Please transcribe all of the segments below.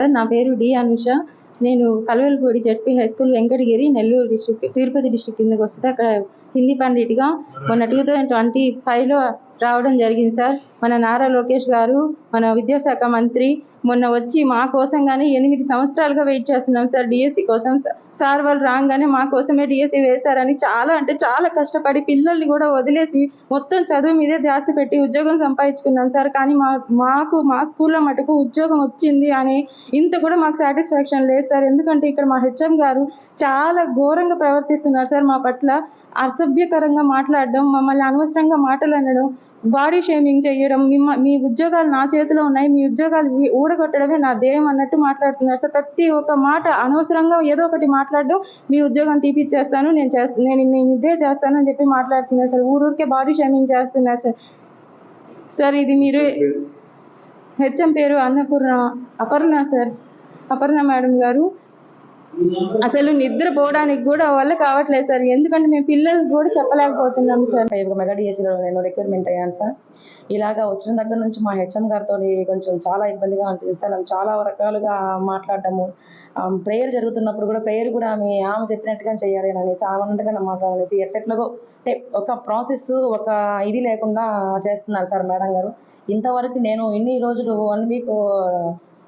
Sir నా పేరు D Anusha. నేను Kalavalapudi ZP high school Venkatagiri Nellore district Tirupati district కిందకి వస్తుంది అక్కడ హిందీ పండిట్గా మొన్న టూ థౌజండ్ ట్వంటీ ఫైవ్లో రావడం జరిగింది సార్. మన నారా లోకేష్ గారు మన విద్యాశాఖ మంత్రి మొన్న వచ్చి మా కోసంగానే కానీ ఎనిమిది సంవత్సరాలుగా వెయిట్ చేస్తున్నాం సార్ డిఎస్సి కోసం. సార్ వాళ్ళు రాగానే మా కోసమే డిఎస్సి వేశారని చాలా అంటే చాలా కష్టపడి పిల్లల్ని కూడా వదిలేసి మొత్తం చదువు మీదే ధ్యాస పెట్టి ఉద్యోగం సంపాదించుకున్నాం సార్. కానీ మా మాకు మా స్కూల్లో మటుకు ఉద్యోగం వచ్చింది అని ఇంత కూడా మాకు సాటిస్ఫాక్షన్ లేదు సార్. ఎందుకంటే ఇక్కడ మా హెచ్ఎం గారు చాలా ఘోరంగా ప్రవర్తిస్తున్నారు సార్ మా పట్ల. అసభ్యకరంగా మాట్లాడడం మమ్మల్ని అనవసరంగా మాటలు అనడం బాడీ షేమింగ్ చేయడం మిమ్మ మీ ఉద్యోగాలు నా చేతిలో ఉన్నాయి మీ ఉద్యోగాలు కూడగొట్టడమే నా ధ్యేయం అన్నట్టు మాట్లాడుతున్నారు. సార్ ప్రతి ఒక్క మాట అనవసరంగా ఏదో ఒకటి మాట్లాడడం మీ ఉద్యోగం తీపిచ్చేస్తాను నేను చేస్తాను నేను నేను ఇదే చేస్తాను అని చెప్పి మాట్లాడుతున్నారు సార్. ఊరూరికే భారీ షేమింగ్ చేస్తున్నారు సార్. సార్ ఇది మీరు హెచ్ఎం పేరు అన్నపూర్ణ అపర్ణ సార్. అపర్ణ మేడం గారు అసలు నిద్ర పోవడానికి కూడా వాళ్ళ కావట్లేదు సార్. ఎందుకంటే మేము పిల్లలకు కూడా చెప్పలేకపోతున్నాం సార్. మెగాడి మెగా నేను రిక్వైర్మెంట్ అయ్యాను సార్. ఇలాగా వచ్చిన దగ్గర నుంచి మా హెచ్ఎం గారితో కొంచెం చాలా ఇబ్బందిగా అనిపిస్తుంది చాలా రకాలుగా మాట్లాడటము ప్రేయర్ జరుగుతున్నప్పుడు కూడా ప్రేయర్ కూడా ఆమె ఆమె చెప్పినట్టుగా చేయాలి అనేసి ఆమె అన్నట్టుగా మాట్లాడనేసి ఎట్లెట్లాగో అంటే ఒక ప్రాసెస్ ఒక ఇది లేకుండా చేస్తున్నారు సార్ మేడం గారు. ఇంతవరకు నేను ఇన్ని రోజులు వన్ వీక్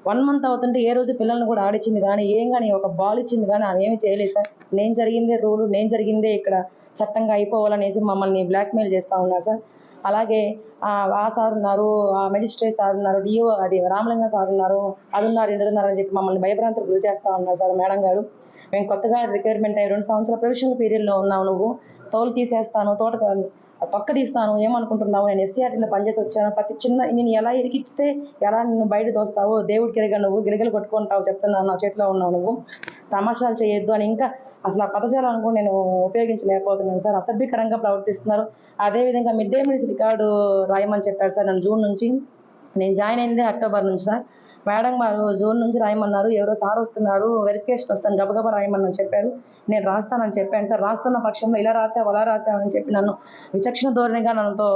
వన్ మంత్ అవుతుంటే ఏ రోజు పిల్లల్ని కూడా ఆడిచ్చింది కానీ ఏం కానీ ఒక బాల్ ఇచ్చింది కానీ ఆమె ఏమీ చేయలేదు సార్. నేను జరిగిందే రూలు నేను జరిగిందే ఇక్కడ చట్టంగా అయిపోవాలనేసి మమ్మల్ని బ్లాక్మెయిల్ చేస్తూ ఉన్నారు సార్. అలాగే ఆ సార్ ఉన్నారు ఆ మెజిస్ట్రేట్ సార్ ఉన్నారు డిఓ అది రామలింగం సార్ ఉన్నారు అది ఉన్నారు ఇది ఉన్నారు అని చెప్పి మమ్మల్ని భయభ్రాంతులకు గురి చేస్తూ ఉన్నారు సార్ మేడం గారు. మేము కొత్తగా రిక్వైర్మెంట్ అయ్యి రెండు సంవత్సరాల ప్రొఫెషనల్ పీరియడ్లో ఉన్నావు నువ్వు. తోలు తీసేస్తాను తోట తొక్క తీస్తాను ఏమనుకుంటున్నావు? నేను ఎస్సీఆర్టీలో పనిచేసి వచ్చాను. ప్రతి చిన్న నేను ఎలా ఇరికిస్తే ఎలా నిన్ను బయట తోస్తావో దేవుడి గిరిగ నువ్వు గిరిగలు కొట్టుకుంటావు చెప్తున్నాను నా చేతిలో ఉన్నావు నువ్వు. తమాషాలు చేయొద్దు అని ఇంకా అసలు ఆ పదజాలను కూడా నేను ఉపయోగించలేకపోతున్నాను సార్. అసభ్యకరంగా ప్రవర్తిస్తున్నారు. అదేవిధంగా మిడ్ డే మీల్స్ రికార్డు రాయమని చెప్పారు సార్ నన్ను జూన్ నుంచి. నేను జాయిన్ అయిందే అక్టోబర్ నుంచి సార్. మేడం గారు జోన్ నుంచి రాయమన్నారు ఎవరో సార్ వస్తున్నాడు వెరిఫికేషన్ వస్తాను గబగబా రాయమని చెప్పారు. నేను రాస్తానని చెప్పాను. సార్ రాస్తున్న పక్షంలో ఇలా రాసావు అలా రాసావని చెప్పి నన్ను విచక్షణ ధోరణిగా నన్నుతో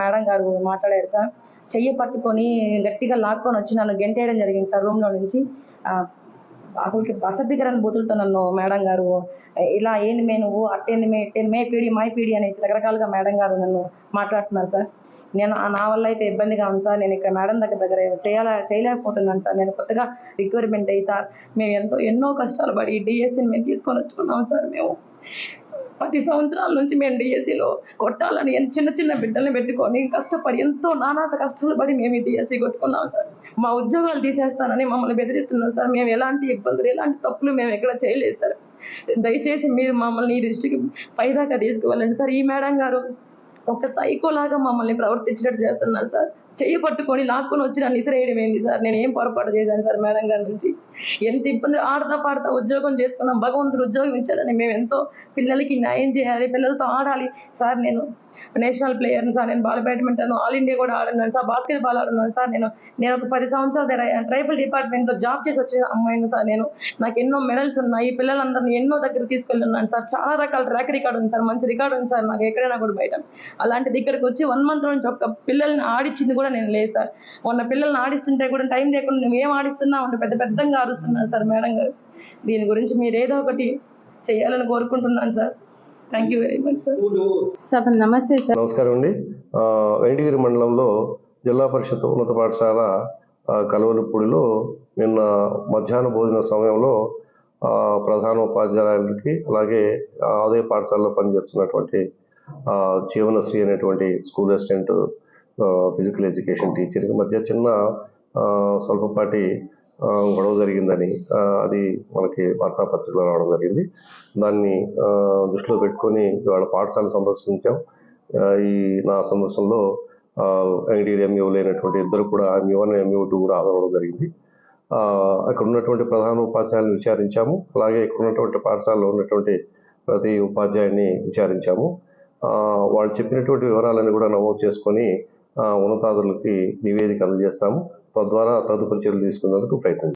మేడం గారు మాట్లాడారు సార్. చెయ్యి పట్టుకొని గట్టిగా లాక్కొని వచ్చి నన్ను గెంటేయడం జరిగింది సార్ రూమ్లో నుంచి. అసలుకి అసభ్యకరణ బూతులతో నన్ను మేడం గారు ఇలా ఏంది మే నువ్వు అట్టేంది మే ఇట్టేంది మే పీడి మై పీడి అనేసి రకరకాలుగా మేడం గారు నన్ను మాట్లాడుతున్నారు సార్. నేను నా వల్ల అయితే ఇబ్బందిగా ఉంది సార్. నేను ఇక్కడ మేడం దగ్గర దగ్గర చేయాల చేయలేకపోతున్నాను సార్. నేను కొత్తగా రిక్వైర్మెంట్ అయ్యి సార్. మేము ఎంతో ఎన్నో కష్టాలు పడి డిఎస్సీని మేము తీసుకొని వచ్చుకున్నాం సార్ మేము. పది సంవత్సరాల నుంచి మేము డిఎస్సిలో కొట్టాలని ఎంత చిన్న చిన్న బిడ్డల్ని పెట్టుకొని కష్టపడి ఎంతో నానాస కష్టాలు పడి మేము ఈ డిఎస్సి కొట్టుకున్నాం సార్. మా ఉద్యోగాలు తీసేస్తానని మమ్మల్ని బెదిరిస్తున్నాం సార్. మేము ఎలాంటి ఇబ్బందులు ఎలాంటి తప్పులు మేము ఎక్కడ చేయలేదు సార్. దయచేసి మీరు మమ్మల్ని ఈ దృష్టికి పైదాకా తీసుకువెళ్ళండి సార్. ఈ మేడం గారు ఒక సైకోలాగా మమ్మల్ని ప్రవర్తించినట్టు చేస్తున్నారు సార్. చెయ్యి పట్టుకొని లాక్కొని వచ్చి నన్ను ఇసిరేయడం ఏంది సార్? నేను ఏం పొరపాటు చేశాను సార్ మేడం గారి నుంచి? ఎంత ఇబ్బంది? ఆడతా పాడతా ఉద్యోగం చేసుకున్నాం. భగవంతుడు ఉద్యోగం ఇచ్చాడని మేము ఎంతో పిల్లలకి న్యాయం చేయాలి పిల్లలతో ఆడాలి. సార్ నేను నేషనల్ ప్లేయర్ని సార్ నేను బాల్ బ్యాడ్మింటన్ ఆల్ ఇండియా కూడా ఆడున్నాను సార్ బాస్కెట్ బాల్ ఆడున్నాను సార్ నేను. నేను ఒక పది సంవత్సరాల దగ్గర ట్రైబల్ డిపార్ట్మెంట్లో జాబ్ చేసి వచ్చే అమ్మాయిని సార్ నేను. నాకు ఎన్నో మెడల్స్ ఉన్నాయి. పిల్లలందరినీ ఎన్నో దగ్గర తీసుకెళ్ళున్నాను సార్. చాలా రకాల ట్రాక్ రికార్డ్ ఉంది సార్. మంచి రికార్డ్ ఉంది సార్. నాకు ఎక్కడైనా కూడా బయట. అలాంటిది ఇక్కడికి వచ్చి వన్ మంత్ నుంచి ఒక పిల్లల్ని ఆడిచ్చింది కూడా నేను లేదు సార్. మొన్న పిల్లల్ని ఆడిస్తుంటే కూడా టైం లేకుండా నువ్వు ఏం ఆడిస్తున్నావు అంటే పెద్ద పెద్దగా అరుస్తున్నారు సార్ మేడం గారు. దీని గురించి మీరు ఏదో ఒకటి చేయాలని కోరుకుంటున్నాను sir. Thank you very much sir sir నమస్తే సార్. నమస్కారం అండి. వెంకటగిరి మండలంలో జిల్లా పరిషత్ ఉన్నత పాఠశాల కలవలపూడిలో నిన్న మధ్యాహ్న భోజన సమయంలో ఆ, ప్రధాన ఉపాధ్యాయులకి అలాగే అదే పాఠశాలలో పనిచేస్తున్నటువంటి ఆ, జీవనశ్రీ అనేటువంటి స్కూల్ అసిస్టెంట్ ఫిజికల్ ఎడ్యుకేషన్ టీచర్కి మధ్య చిన్న స్వల్పపాటి గొడవ జరిగిందని అది మనకి వార్తాపత్రికలో రావడం జరిగింది. దాన్ని దృష్టిలో పెట్టుకొని ఇవాళ పాఠశాల సందర్శించాం. ఈ నా సందర్శనలో ఐడియల్ ఎంఈఓ లేనటువంటి ఇద్దరు కూడా ఎంఈ వన్ ఎంఈఓ టూ కూడా హాజరవడం జరిగింది. అక్కడ ఉన్నటువంటి ప్రధాన ఉపాధ్యాయులను విచారించాము. అలాగే ఇక్కడ ఉన్నటువంటి పాఠశాలలో ఉన్నటువంటి ప్రతి ఉపాధ్యాయుని విచారించాము. వాళ్ళు చెప్పినటువంటి వివరాలన్నీ కూడా నమోదు చేసుకొని ఉన్నతాధికారులకి నివేదిక అందజేస్తాము. తద్వారా తదుపరి చర్యలు తీసుకునేందుకు ప్రయత్నం